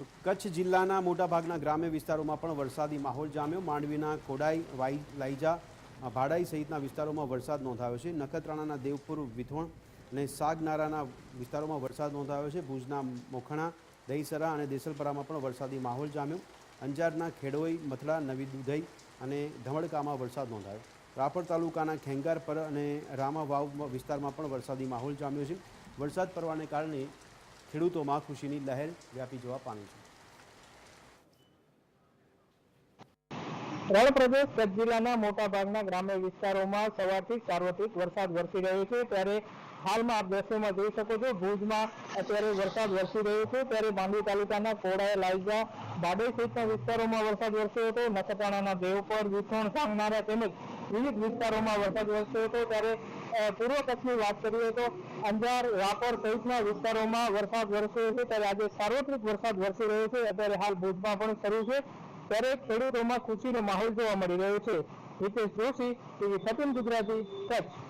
કચ્છ જિલ્લાના મોટાભાગના ગ્રામ્ય વિસ્તારોમાં પણ વરસાદી માહોલ જામ્યો. માંડવીના કોડાઈ વાઈ, લાઈજા, ભાડાઈ સહિતના વિસ્તારોમાં વરસાદ નોંધાયો છે. નખત્રાણાના દેવપુર, વિથોણ અને સાગનારાના વિસ્તારોમાં વરસાદ નોંધાયો છે. ભુજના મોખણા, દહીસરા અને દેસલપરામાં પણ વરસાદી માહોલ જામ્યો. અંજારના ખેડોઈ, મથડા, નવી દુધઈ અને ધમડકામાં વરસાદ નોંધાયો. રાપર તાલુકાના ખેંગાર પર અને રામા વાવ વિસ્તારમાં પણ વરસાદી માહોલ જામ્યો છે. વરસાદ પડવાને કારણે ખેડૂતોમાં ખુશીની લહેર વ્યાપી જવા પામી છે. રણ પ્રદેશ કચ્છ જિલ્લાના મોટાભાગના ગ્રામ્ય વિસ્તારોમાં સવારથી સાર્વત્રિક વરસાદ વરસી રહ્યો છે. ત્યારે હાલમાં આપ દ્રશ્યોમાં જોઈ શકો છો, ભુજમાં અત્યારે વરસાદ વરસી રહ્યો છે. ત્યારે માંડવી તાલુકાના કોડાએ લાઈજા બાડોઈ સહિતના વિસ્તારોમાં વરસાદ વરસ્યો હતો. નખત્રાણાના દેવપર, વિથોણ, સાંગનારા તેમજ વિવિધ વિસ્તારોમાં વરસાદ વરસ્યો હતો. ત્યારે પૂર્વ કચ્છની વાત કરીએ તો અંજાર રાપર સહિતના વિસ્તારોમાં વરસાદ વરસ્યો છે. ત્યારે આજે સાર્વત્રિક વરસાદ વરસી રહ્યો છે. અત્યારે હાલ ભુજમાં પણ શરૂ છે. ત્યારે ખેડૂતોમાં ખુશીનો માહોલ જોવા મળી રહ્યો છે. હિતેશ જોશી, ટીવી સતીન ગુજરાતી, કચ્છ.